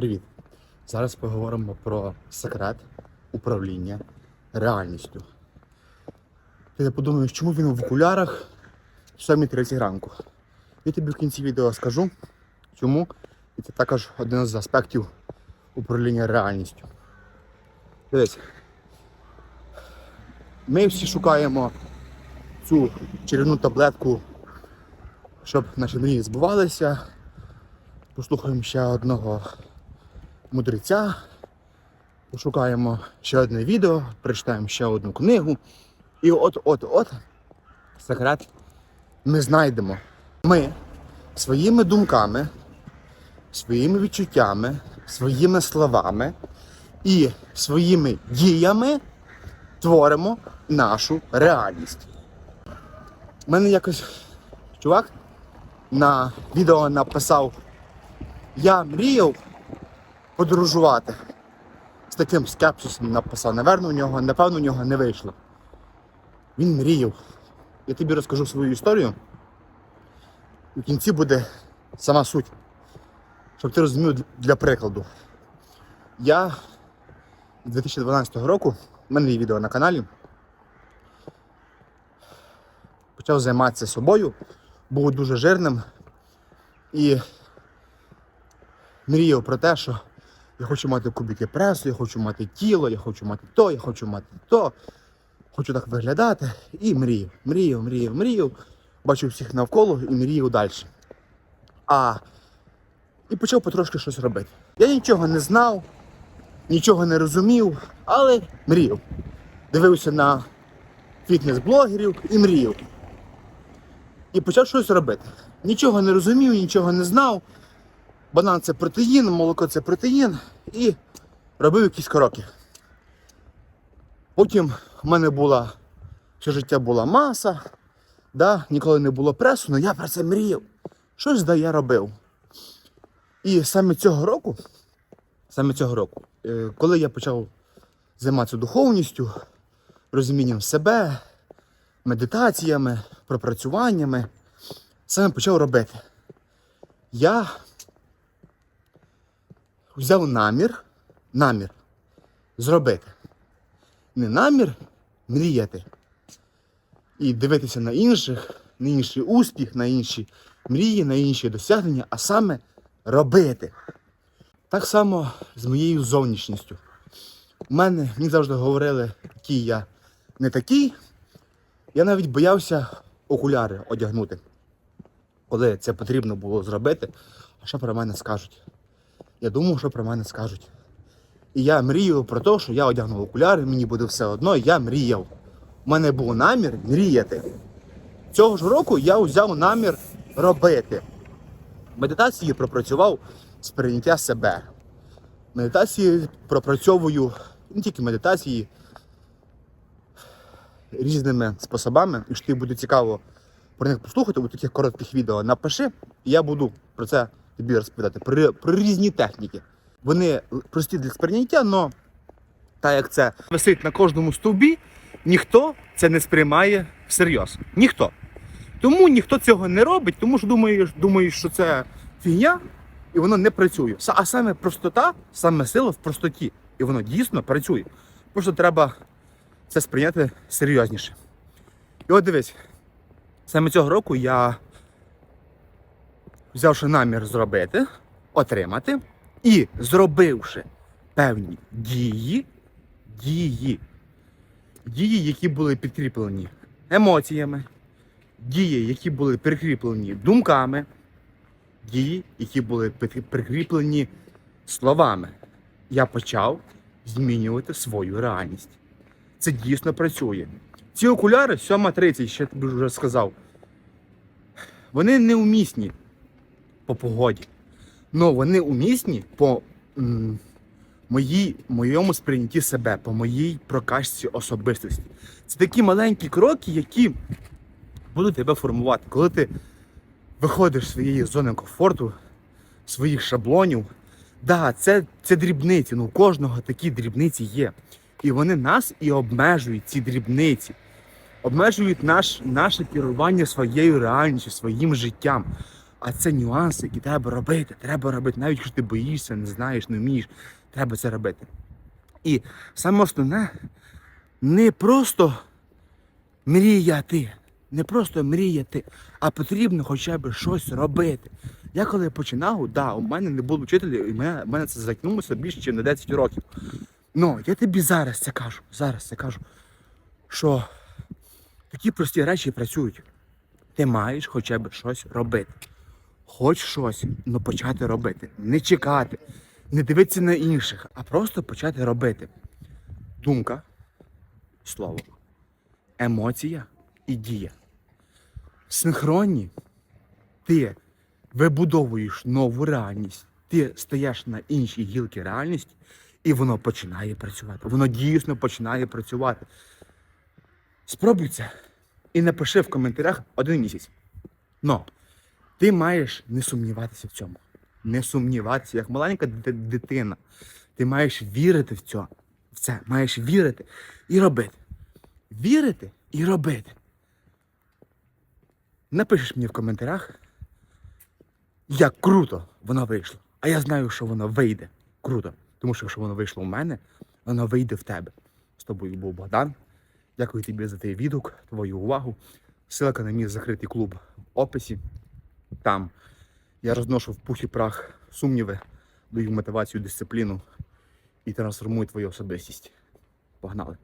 Привіт! Зараз поговоримо про секрет управління реальністю. Ти не подумаєш, чому він в окулярах в 7.30 ранку. Я тобі в кінці відео скажу, чому. І це також один з аспектів управління реальністю. Дивись. Ми всі шукаємо цю чарівну таблетку, щоб наші мрії збувалися. Послухаємо ще одного мудреця, пошукаємо ще одне відео, прочитаємо ще одну книгу. І от-от-от секрет ми знайдемо. Ми своїми думками, своїми відчуттями, своїми словами і своїми діями творимо нашу реальність. У мене якось чувак на відео написав я мріяв подорожувати. З таким скепсисом написав. Наверно, у нього, напевно, у нього не вийшло. Він мріяв. Я тобі розкажу свою історію. У кінці буде сама суть. Щоб ти розумів для прикладу. Я з 2012 року, в мене є відео на каналі, почав займатися собою, був дуже жирним і мріяв про те, що я хочу мати кубики пресу, я хочу мати тіло, я хочу мати то, я хочу мати то. Хочу так виглядати. І мріяв, мріяв, мріяв, мріяв. Бачив всіх навколо і мріяв далі. А і почав потрошки щось робити. Я нічого не знав, нічого не розумів, але мріяв. Дивився на фітнес-блогерів і мріяв. І почав щось робити. Нічого не розумів, нічого не знав. Банан це протеїн, молоко це протеїн. І робив якісь кроки. Потім в мене була все життя була маса, да, ніколи не було пресу, але я про це мріяв. Щось да я робив. І саме цього року, саме цього року, е, коли я почав займатися духовністю, розумінням себе, медитаціями, пропрацюваннями, саме почав робити. Я взяв намір, намір зробити. Не намір мріяти і дивитися на інших, на інший успіх, на інші мрії, на інші досягнення, а саме робити. Так само з моєю зовнішністю. У мене мені завжди говорили, який я не такий. Я навіть боявся окуляри одягнути, коли це потрібно було зробити. А що про мене скажуть? Я думав, що про мене скажуть. І я мрію про те, що я одягну окуляри, мені буде все одно, я мріяв. У мене був намір мріяти. Цього ж року я взяв намір робити. Медитації пропрацював сприйняття себе. Медитації пропрацьовую не тільки медитації різними способами. Якщо тобі буде цікаво про них послухати у таких коротких відео, напиши, і я буду про це тобі розповідати, про, про різні техніки. Вони прості для сприйняття, але так як це висить на кожному стовбі, ніхто це не сприймає всерйоз. Ніхто. Тому ніхто цього не робить, тому що думаєш, думаєш, що це фігня, і воно не працює. А саме простота, саме сила в простоті. І воно дійсно працює. Просто треба це сприйняти серйозніше. І от дивись, саме цього року я взявши намір зробити, отримати і зробивши певні дії, дії, дії, які були підкріплені емоціями, дії, які були прикріплені думками, дії, які були прикріплені словами, я почав змінювати свою реальність. Це дійсно працює. Ці окуляри 7.30, ще тобі вже сказав, вони неумісні по погоді. Ну, вони умісні по м, моїй, моєму сприйнятті себе, по моїй прокачці особистості. Це такі маленькі кроки, які будуть тебе формувати. Коли ти виходиш з своєї зони комфорту, своїх шаблонів, да, це, це дрібниці. Ну, у кожного такі дрібниці є. І вони нас і обмежують, ці дрібниці. Обмежують наш, наше керування своєю реальністю, своїм життям. А це нюанси, які треба робити. Треба робити, навіть якщо ти боїшся, не знаєш, не вмієш, треба це робити. І саме основне не просто мріяти, не просто мріяти, а потрібно хоча б щось робити. Я коли починав, да, у мене не було вчителя, і мене, мене це затягнулося більше, ніж на 10 років. Ну, я тобі зараз це кажу, зараз це кажу, що такі прості речі працюють. Ти маєш хоча б щось робити. Хоч щось, ну почати робити. Не чекати, не дивитися на інших, а просто почати робити. Думка, слово, емоція і дія. Синхронні ти вибудовуєш нову реальність, ти стаєш на іншій гілки реальності, і воно починає працювати. Воно дійсно починає працювати. Спробуй це і напиши в коментарях один місяць. Но ти маєш не сумніватися в цьому. Не сумніватися, як маленька дитина. Ти маєш вірити в цьо, в це, маєш вірити і робити. Вірити і робити. Напишеш мені в коментарях, як круто воно вийшло. А я знаю, що воно вийде круто. Тому що якщо воно вийшло у мене, воно вийде в тебе. З тобою був Богдан. Дякую тобі за твій відгук, твою увагу. Ссылка на мій закритий клуб в описі. Там я розношу в пух і прах сумніви, даю мотивацію, дисципліну і трансформую твою особистість. Погнали!